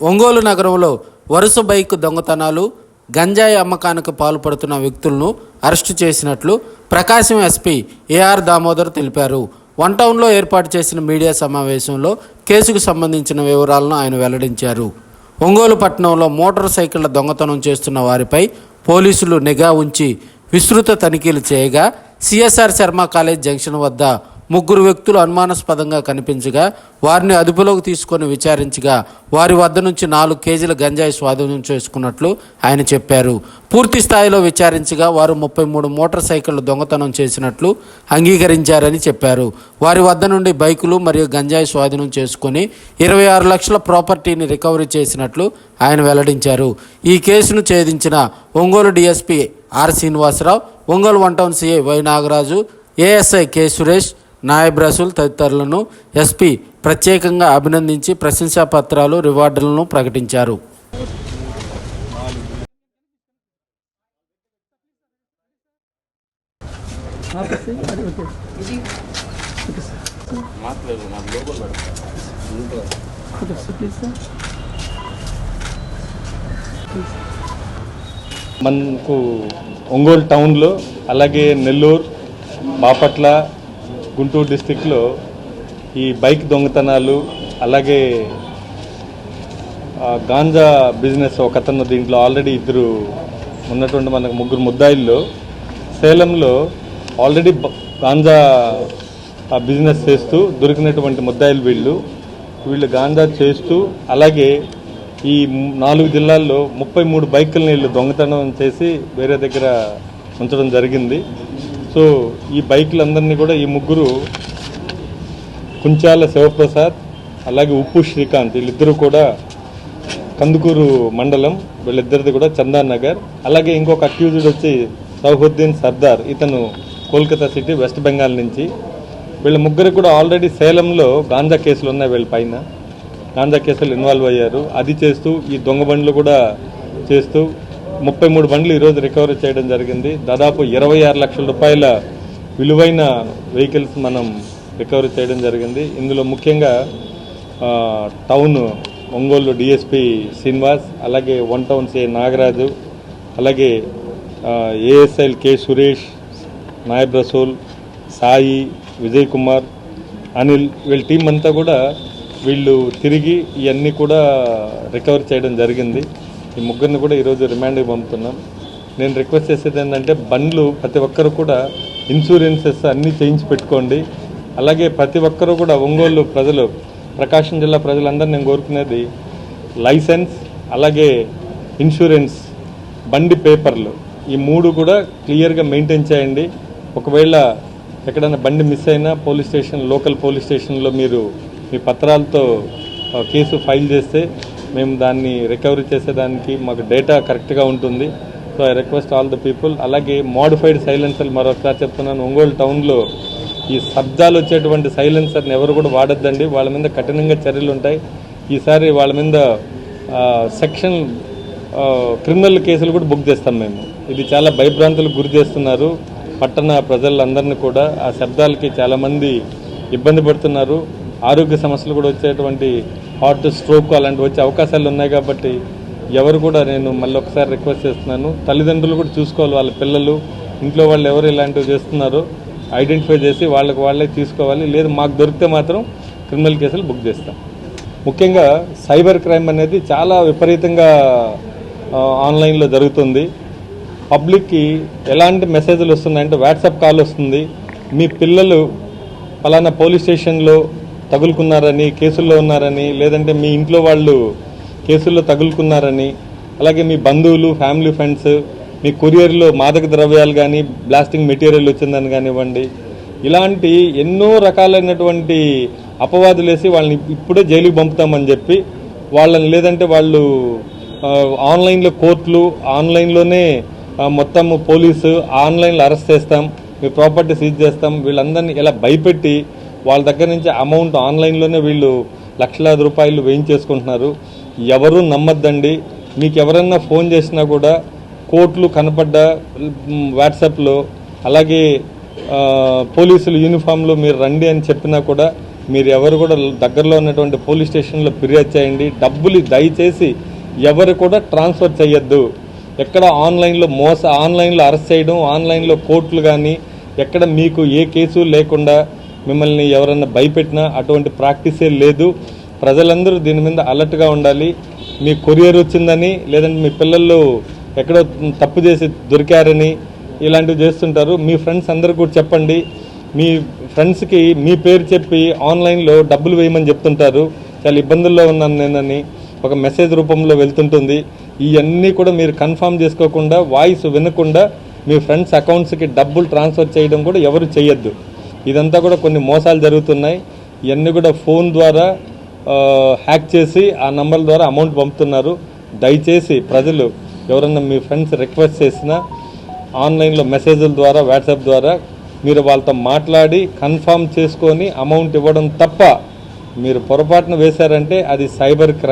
ఒంగోలు నగరంలో వరుస బైక్ దొంగతనాలు గంజాయి అమ్మకానికి పాల్పడుతున్న వ్యక్తులను అరెస్టు చేసినట్లు ప్రకాశం ఎస్పీ ఏఆర్ దామోదర్ తెలిపారు. వన్ టౌన్లో ఏర్పాటు చేసిన మీడియా సమావేశంలో కేసుకు సంబంధించిన వివరాలను ఆయన వెల్లడించారు. ఒంగోలు పట్టణంలో మోటార్ సైకిళ్ళ దొంగతనం చేస్తున్న వారిపై పోలీసులు నిఘా ఉంచి విస్తృత తనిఖీలు చేయగా సిఎస్ఆర్ శర్మ కాలేజ్ జంక్షన్ వద్ద ముగ్గురు వ్యక్తులు అనుమానాస్పదంగా కనిపించగా వారిని అదుపులోకి తీసుకొని విచారించగా వారి వద్ద నుంచి నాలుగు కేజీల గంజాయి స్వాధీనం చేసుకున్నట్లు ఆయన చెప్పారు. పూర్తి స్థాయిలో విచారించగా వారు ముప్పై మూడు మోటార్ సైకిళ్ళు దొంగతనం చేసినట్లు అంగీకరించారని చెప్పారు. వారి వద్ద నుండి బైకులు మరియు గంజాయి స్వాధీనం చేసుకుని ఇరవై ఆరు లక్షల ప్రాపర్టీని రికవరీ చేసినట్లు ఆయన వెల్లడించారు. ఈ కేసును ఛేదించిన Ongole DSP R Srinivasarao Ongole one town CI Y Nagaraju ASI K Suresh Nayab Rasool తదితరులను SP ప్రత్యేకంగా అభినందించి ప్రశంసా పత్రాలు రివార్డులను ప్రకటించారు. మనకు ఒంగోలు టౌన్లో అలాగే నెల్లూరు బాపట్ల గుంటూరు డిస్టిక్లో ఈ బైక్ దొంగతనాలు అలాగే గాంజా బిజినెస్ ఒక అతను దీంట్లో ఆల్రెడీ ఇద్దరు ఉన్నటువంటి మనకు ముగ్గురు ముద్దాయిల్లో సేలంలో ఆల్రెడీ గాంజా బిజినెస్ చేస్తూ దొరికినటువంటి ముద్దాయిలు వీళ్ళు. వీళ్ళు గాంజా చేస్తూ అలాగే ఈ నాలుగు జిల్లాల్లో ముప్పై మూడు బైకులను వీళ్ళు దొంగతనం చేసి వేరే దగ్గర ఉంచడం జరిగింది. సో ఈ బైకులందరినీ కూడా ఈ ముగ్గురు కుంచాల శివప్రసాద్ అలాగే ఉప్పు శ్రీకాంత్ వీళ్ళిద్దరూ కూడా కందుకూరు మండలం వీళ్ళిద్దరిది కూడా చందాన్ నగర్. అలాగే ఇంకొక అక్యూజ్డ్ వచ్చి సౌహుద్దీన్ సర్దార్ ఇతను కోల్కతా సిటీ వెస్ట్ బెంగాల్ నుంచి. వీళ్ళ ముగ్గురు కూడా ఆల్రెడీ సేలంలో గాంజా కేసులు ఉన్నాయి వీళ్ళ పైన. గాంజా కేసులు ఇన్వాల్వ్ అయ్యారు. అది చేస్తూ ఈ దొంగ బండ్లు కూడా చేస్తూ ముప్పై మూడు బండ్లు ఈరోజు రికవరీ చేయడం జరిగింది. దాదాపు ఇరవై ఆరు లక్షల రూపాయల విలువైన వెహికల్స్ మనం రికవరీ చేయడం జరిగింది. ఇందులో ముఖ్యంగా టౌన్ ఒంగోలు డిఎస్పి శ్రీనివాస్ అలాగే వన్ టౌన్ సి నాగరాజు అలాగే ఏఎస్ఐల్ కె సురేష్ నాయబ్ రసూల్ సాయి విజయ్ కుమార్ అనిల్ వీళ్ళ టీం అంతా కూడా వీళ్ళు తిరిగి ఇవన్నీ కూడా రికవర్ చేయడం జరిగింది. ఈ ముగ్గురిని కూడా ఈరోజు రిమాండ్కి పంపుతున్నాం. నేను రిక్వెస్ట్ చేసేది ఏంటంటే బండ్లు ప్రతి ఒక్కరు కూడా ఇన్సూరెన్సెస్ అన్నీ చేయించి పెట్టుకోండి. అలాగే ప్రతి ఒక్కరూ కూడా ఒంగోలు ప్రజలు ప్రకాశం జిల్లా ప్రజలందరూ నేను కోరుకునేది లైసెన్స్ అలాగే ఇన్సూరెన్స్ బండి పేపర్లు. ఈ మూడు కూడా క్లియర్గా మెయింటైన్ చేయండి. ఒకవేళ ఎక్కడైనా బండి మిస్ అయినా పోలీస్ స్టేషన్ లోకల్ పోలీస్ స్టేషన్లో మీరు మీ పత్రాలతో కేసు ఫైల్ చేస్తే మేము దాన్ని రికవరీ చేసేదానికి మాకు డేటా కరెక్ట్గా ఉంటుంది. So I request all the people అలాగే మోడిఫైడ్ సైలెన్సర్ మరొకసారి చెప్తున్నాను. ఒంగోలు టౌన్లో ఈ శబ్దాలు వచ్చేటువంటి సైలెన్సర్ని ఎవరు కూడా వాడొద్దండి. వాళ్ళ మీద కఠినంగా చర్యలు ఉంటాయి. ఈసారి వాళ్ళ మీద సెక్షన్ క్రిమినల్ కేసులు కూడా బుక్ చేస్తాం మేము. ఇది చాలా భయభ్రాంతులకు గురి చేస్తున్నారు. పట్టణ ప్రజలందరినీ కూడా ఆ శబ్దాలకి చాలామంది ఇబ్బంది పడుతున్నారు. ఆరోగ్య సమస్యలు కూడా వచ్చేటువంటి హార్ట్ స్ట్రోక్ అలాంటివి వచ్చే అవకాశాలు ఉన్నాయి కాబట్టి ఎవరు కూడా నేను మళ్ళీ ఒకసారి రిక్వెస్ట్ చేస్తున్నాను. తల్లిదండ్రులు కూడా చూసుకోవాలి వాళ్ళ పిల్లలు ఇంట్లో వాళ్ళు ఎవరు ఇలాంటివి చేస్తున్నారో ఐడెంటిఫై చేసి వాళ్ళకి వాళ్ళే తీసుకోవాలి. లేదు మాకు దొరికితే మాత్రం క్రిమినల్ కేసులు బుక్ చేస్తాం. ముఖ్యంగా సైబర్ క్రైమ్ అనేది చాలా విపరీతంగా ఆన్లైన్లో జరుగుతుంది. పబ్లిక్కి ఎలాంటి మెసేజ్లు వస్తున్నాయంటే వాట్సాప్ కాల్ వస్తుంది. మీ పిల్లలు ఫలానా పోలీస్ స్టేషన్లో తగులుకున్నారని కేసుల్లో ఉన్నారని లేదంటే మీ ఇంట్లో వాళ్ళు కేసుల్లో తగులుకున్నారని అలాగే మీ బంధువులు ఫ్యామిలీ ఫ్రెండ్స్ మీ కొరియర్లో మాదక ద్రవ్యాలు కానీ బ్లాస్టింగ్ మెటీరియల్ వచ్చిందని కానివ్వండి ఇలాంటి ఎన్నో రకాలైనటువంటి అపవాదులు వేసి వాళ్ళని ఇప్పుడే జైలుకి పంపుతామని చెప్పి వాళ్ళని లేదంటే వాళ్ళు ఆన్లైన్లో కోర్టులు ఆన్లైన్లోనే మొత్తము మొత్తం పోలీసు ఆన్లైన్లో అరెస్ట్ చేస్తాం మీ ప్రాపర్టీ సీజ్ చేస్తాం వీళ్ళందరినీ ఇలా భయపెట్టి వాళ్ళ దగ్గర నుంచి అమౌంట్ ఆన్లైన్లోనే వీళ్ళు లక్షలాది రూపాయలు వేయించేసుకుంటున్నారు. ఎవరు నమ్మద్దండి. మీకు ఎవరన్నా ఫోన్ చేసినా కూడా కోర్టులు కనపడ్డ వాట్సాప్లో అలాగే పోలీసులు యూనిఫామ్లో మీరు రండి అని చెప్పినా కూడా మీరు ఎవరు కూడా దగ్గరలో ఉన్నటువంటి పోలీస్ స్టేషన్లో ఫిర్యాదు చేయండి. డబ్బులు దయచేసి ఎవరు కూడా ట్రాన్స్ఫర్ చేయొద్దు ఎక్కడ ఆన్లైన్లో మోస ఆన్లైన్లో అరెస్ట్ చేయడం ఆన్లైన్లో కోర్టులు కానీ ఎక్కడ మీకు ఏ కేసు లేకుండా మిమ్మల్ని ఎవరన్నా భయపెట్టినా అటువంటి ప్రాక్టీసే లేదు. ప్రజలందరూ దీని మీద అలర్ట్గా ఉండాలి. మీ కొరియర్ వచ్చిందని లేదంటే మీ పిల్లలు ఎక్కడో తప్పు చేసి దొరికారని ఇలాంటివి చేస్తుంటారు. మీ ఫ్రెండ్స్ అందరూ కూడా చెప్పండి. మీ ఫ్రెండ్స్కి మీ పేరు చెప్పి ఆన్లైన్లో డబ్బులు వేయమని చెప్తుంటారు. చాలా ఇబ్బందుల్లో ఉన్నాను నేనని ఒక మెసేజ్ రూపంలో వెళ్తుంటుంది. ఇవన్నీ కూడా మీరు కన్ఫర్మ్ చేసుకోకుండా వాయిస్ వినకుండా మీ ఫ్రెండ్స్ అకౌంట్స్కి డబ్బులు ట్రాన్స్ఫర్ చేయడం కూడా ఎవరు చేయొద్దు. ఇదంతా కూడా కొన్ని మోసాలు జరుగుతున్నాయి. ఇవన్నీ కూడా ఫోన్ ద్వారా హ్యాక్ చేసి ఆ నంబర్ల ద్వారా అమౌంట్ పంపుతున్నారు. దయచేసి ప్రజలు ఎవరన్నా మీ ఫ్రెండ్స్ రిక్వెస్ట్ చేసినా ఆన్లైన్లో మెసేజ్ల ద్వారా వాట్సాప్ ద్వారా మీరు వాళ్ళతో మాట్లాడి కన్ఫర్మ్ చేసుకొని అమౌంట్ ఇవ్వడం తప్ప మీరు పొరపాటున వేశారంటే అది సైబర్ క్రైమ్.